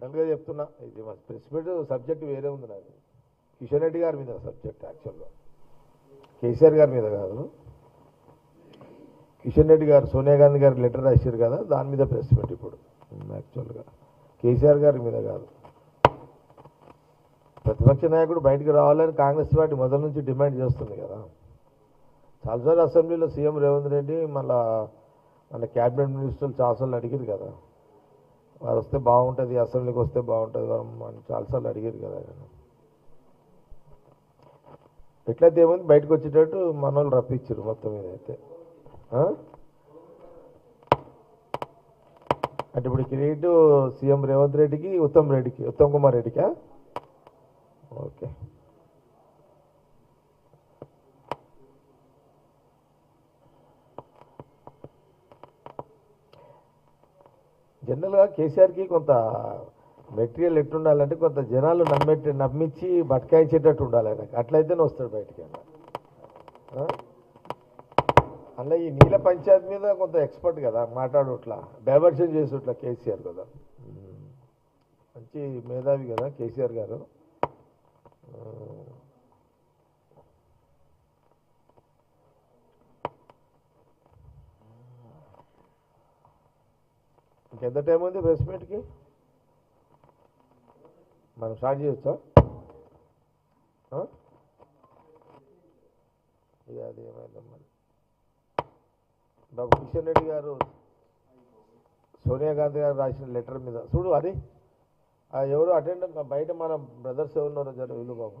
జనరల్గా చెప్తున్నా ఇది మా సబ్జెక్ట్ వేరే ఉంది నాది. కిషన్ రెడ్డి గారి మీద సబ్జెక్ట్ యాక్చువల్గా. కేసీఆర్ గారి మీద కాదు. కిషన్ రెడ్డి గారు సోనియా గాంధీ గారు లెటర్ రాశారు కదా దాని మీద ప్రెస్ మీట్ ఇప్పుడు. యాక్చువల్గా. కేసీఆర్ గారి మీద కాదు. ప్రతిపక్ష నాయకుడు బయటకు రావాలని కాంగ్రెస్ పార్టీ మొదటి నుంచి డిమాండ్ చేస్తుంది కదా. చాలాసార్లు అసెంబ్లీలో సీఎం రేవంత్ రెడ్డి మళ్ళా మన క్యాబినెట్ మినిస్టర్లు చాలాసార్లు అడిగారు కదా. వారు వస్తే బాగుంటుంది అసెంబ్లీకి వస్తే బాగుంటుంది అని చాలాసార్లు అడిగారు కదా. ఆయన ఎట్లయితే ఏముంది బయటకు వచ్చేటట్టు మన వాళ్ళు రప్పించారు మొత్తం మీద అయితే. ఆ? అంటే ఇప్పుడు క్రెడిట్ సీఎం రేవంత్ రెడ్డికి ఉత్తమ్ రెడ్డికి ఉత్తమ్ కుమార్ రెడ్డికా? జనరల్గా కేసీఆర్కి కొంత మెటీరియల్ ఎట్టుండాలంటే కొంత జనాలు నమ్మెట్టి నమ్మించి బట్కాయించేటట్టు ఉండాలి ఆయనకు. అట్లయితేనే వస్తాడు బయటికి ఆయన. అలా ఈ నీళ్ళ పంచాయత్ మీద కొంత ఎక్స్పర్ట్ కదా మాట్లాడుట్లా డైవర్షన్ చేసేట్లా కేసీఆర్ కదా. మంచి మేధావి కదా కేసీఆర్ గారు. ఇంకెంత టైం ఉంది ప్రెస్ మీట్కి మనం స్టార్ట్ చేయొచ్చా? ఇక అది ఏమైందమ్మా మరి. డాక్టర్ కిషన్ రెడ్డి గారు సోనియా గాంధీ గారు రాసిన లెటర్ మీద. చూడు అది. ఎవరు అటెండెంట్ బయట మన బ్రదర్స్ ఎవరున్నారో జర వీళ్ళు బాబు.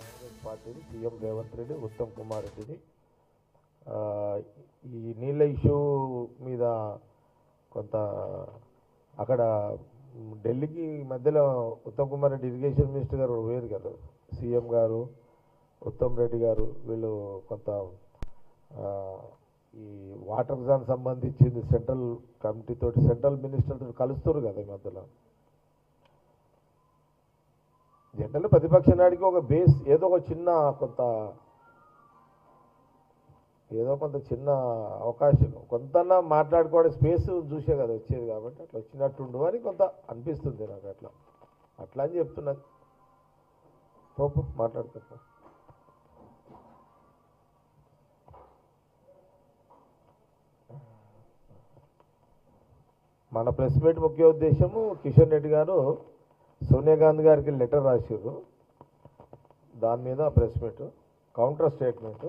Congress పార్టీని సీఎం రేవంత్ రెడ్డి ఉత్తమ్ కుమార్ రెడ్డిని. ఈ నీళ్ళ ఇష్యూ మీద కొంత అక్కడ ఢిల్లీకి మధ్యలో ఉత్తమ్ కుమార్ రెడ్డి ఇరిగేషన్ మినిస్టర్ గారు వేరు కదా. సీఎం గారు ఉత్తమ్ రెడ్డి గారు వీళ్ళు కొంత ఈ వాటర్ దానికి సంబంధించింది సెంట్రల్ కమిటీతో సెంట్రల్ మినిస్టర్తో కలుస్తారు కదా ఈ మధ్యలో. జనరల్ ప్రతిపక్ష నాడికి ఒక బేస్ ఏదో ఒక చిన్న కొంత ఏదో కొంత చిన్న అవకాశం. కొంత మాట్లాడుకోవడం స్పేస్ చూసే కదా వచ్చేది కాబట్టి అట్లా వచ్చినట్టుండు అని కొంత అనిపిస్తుంది నాకు అట్లా. అట్లా అని చెప్తున్నది పోపు మాట్లాడుకో మన ప్రెస్ మీట్ ముఖ్య ఉద్దేశము కిషన్ రెడ్డి గారు సోనియా గాంధీ గారికి లెటర్ రాసిర్రు. దాని మీద ప్రెస్ మీట్ కౌంటర్ స్టేట్మెంట్.